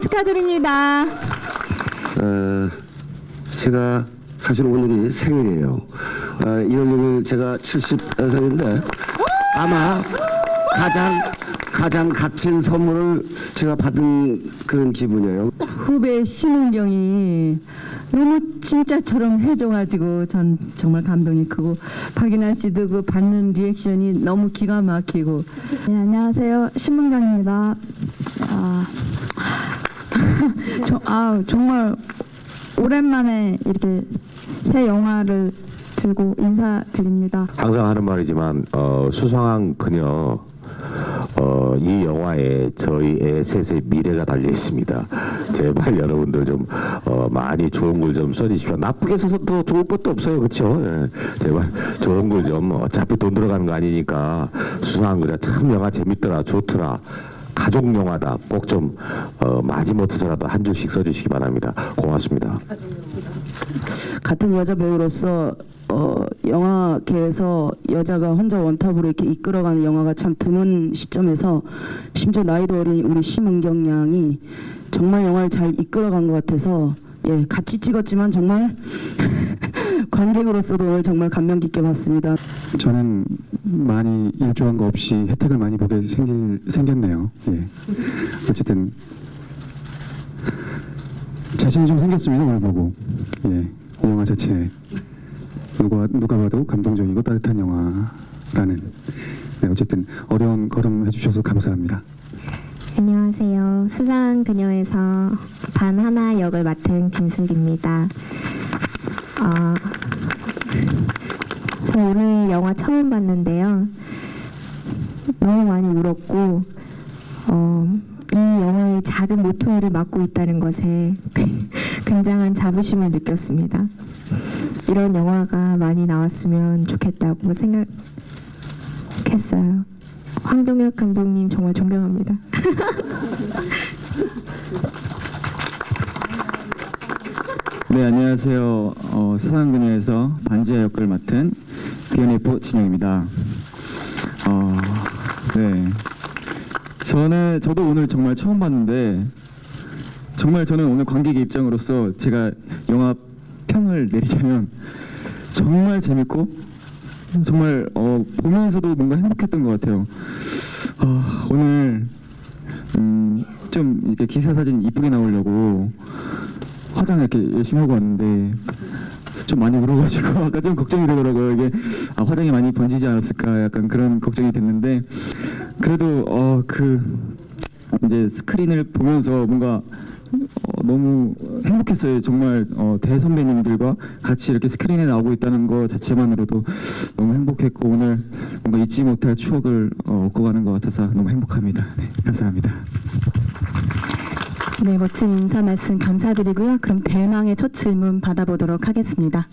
축하드립니다. 어, 제가 사실 오늘이 생일이에요. 어, 1월 6일 제가 70살인데 아마 가장 가장 값진 선물을 제가 받은 그런 기분이에요. 후배 심은경이 너무 진짜처럼 해줘가지고 전 정말 감동이 크고 박인환 씨도 그 받는 리액션이 너무 기가 막히고 네, 안녕하세요. 신문경입니다. 아, 저, 아, 정말 오랜만에 이렇게 새 영화를 들고 인사드립니다. 항상 하는 말이지만 어, 수상한 그녀 어, 이 영화에 저희 애 셋의 미래가 달려 있습니다. 제발 여러분들 좀 어, 많이 좋은 글 좀 써주십시오. 나쁘게 써서 더 좋을 것도 없어요, 그렇죠? 예. 제발 좋은 글 좀 어차피 돈 들어가는 거 아니니까 수상한 그녀 참 영화 재밌더라, 좋더라. 가족 영화다. 꼭 좀 어, 마지못해서라도 한 줄씩 써주시기 바랍니다. 고맙습니다. 같은 여자 배우로서 어, 영화계에서 여자가 혼자 원탑으로 이렇게 이끌어가는 영화가 참 드문 시점에서 심지어 나이도 어린 우리 심은경 양이 정말 영화를 잘 이끌어간 것 같아서 예 같이 찍었지만 정말 관객으로서도 오늘 정말 감명 깊게 봤습니다. 저는 많이 일조한 거 없이 혜택을 많이 보게 생길, 생겼네요. 예. 어쨌든 자신이 좀 생겼습니다 오늘 보고. 예. 이 영화 자체 누가 누가 봐도 감동적이고 따뜻한 영화라는. 네, 어쨌든 어려운 걸음 해주셔서 감사합니다. 안녕하세요. 수상 그녀에서 반 하나 역을 맡은 김슬기입니다. 어, 저 오늘 영화 처음 봤는데요. 너무 많이 울었고, 어, 이 영화의 작은 모퉁이를 맡고 있다는 것에 굉장한 자부심을 느꼈습니다. 이런 영화가 많이 나왔으면 좋겠다고 생각했어요. 황동혁 감독님 정말 존경합니다. 네, 안녕하세요. 어, 수상그녀에서 반지하 역을 맡은 비연예포 진영입니다. 어, 네. 저는, 저도 오늘 정말 처음 봤는데, 정말 저는 오늘 관객의 입장으로서 제가 영화 평을 내리자면, 정말 재밌고, 정말, 어, 보면서도 뭔가 행복했던 것 같아요. 어, 오늘, 음, 좀 이렇게 기사 사진 이쁘게 나오려고, 화장 이렇게 열심히 하고 왔는데 좀 많이 울어가지고 아까 좀 걱정이 되더라고요. 이게 아, 화장이 많이 번지지 않았을까 약간 그런 걱정이 됐는데 그래도 어 그 이제 스크린을 보면서 뭔가 어, 너무 행복했어요. 정말 어, 대선배님들과 같이 이렇게 스크린에 나오고 있다는 것 자체만으로도 너무 행복했고 오늘 뭔가 잊지 못할 추억을 어, 얻고 가는 것 같아서 너무 행복합니다. 네, 감사합니다. 네 멋진 인사 말씀 감사드리고요. 그럼 대망의 첫 질문 받아보도록 하겠습니다.